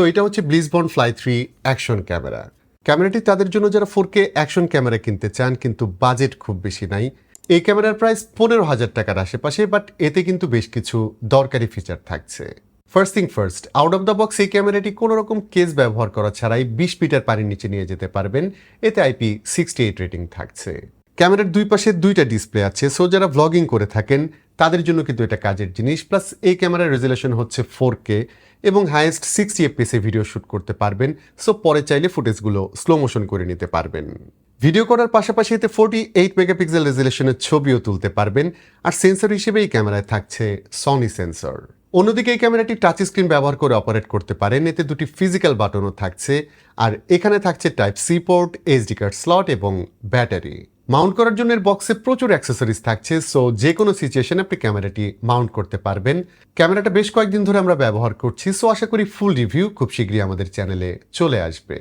তো এটা হচ্ছে ব্লিজবন ফ্লাই থ্রি অ্যাকশন ক্যামেরা ক্যামেরাটি তাদের জন্য যারা ফোর কে অ্যাকশন ক্যামেরা কিনতে চান, কিন্তু বাজেট খুব বেশি নাই। এই ক্যামেরার প্রাইস পনেরো হাজার টাকার আশেপাশে বাট এতে কিন্তু বেশ কিছু দরকারি ফিচার থাকছে। First thing first out of the box এই ক্যামেরাটি কোনো রকম কেস ব্যবহার করা ছাড়াই বিশ মিটার পানির নিচে নিয়ে যেতে পারবেন। এতে আইপি সিক্সটি এইট রেটিং থাকছে। ক্যামেরার দুই পাশে দুইটা ডিসপ্লে আছে সো যারা ভ্লগিং করে থাকেন তাদের জন্য কিন্তু এটা কাজের জিনিস। প্লাস এই ক্যামেরার রেজুলেশন হচ্ছে ফোর কে এবং হাইয়েস্ট সিক্সটি এফপিএসে ভিডিও শ্যুট করতে পারবেন। সো পরে চাইলে ফুটেজগুলো স্লো মোশন করে নিতে পারবেন। ভিডিও করার পাশাপাশি এতে ফোর্টি এইট মেগাপিক্সেল রেজুলেশনের ছবিও তুলতে পারবেন। আর সেন্সর হিসেবে এই ক্যামেরায় থাকছে সনি সেন্সর অন্যদিকে এই ক্যামেরাটি টাচ স্ক্রিন ব্যবহার করে অপারেট করতে পারেন। এতে দুটি ফিজিক্যাল বাটনও থাকছে। আর এখানে থাকছে type C port HD card slot এবং ব্যাটারি মাউন্ট করার জন্য এর বক্সে প্রচুর অ্যাক্সেসরিজ থাকছে সো যে কোনো সিচুয়েশনে আপনি ক্যামেরাটি মাউন্ট করতে পারবেন। ক্যামেরাটা বেশ কয়েকদিন ধরে আমরা ব্যবহার করছি সো আশা করি ফুল রিভিউ খুব শীঘ্রই আমাদের চ্যানেলে চলে আসবে।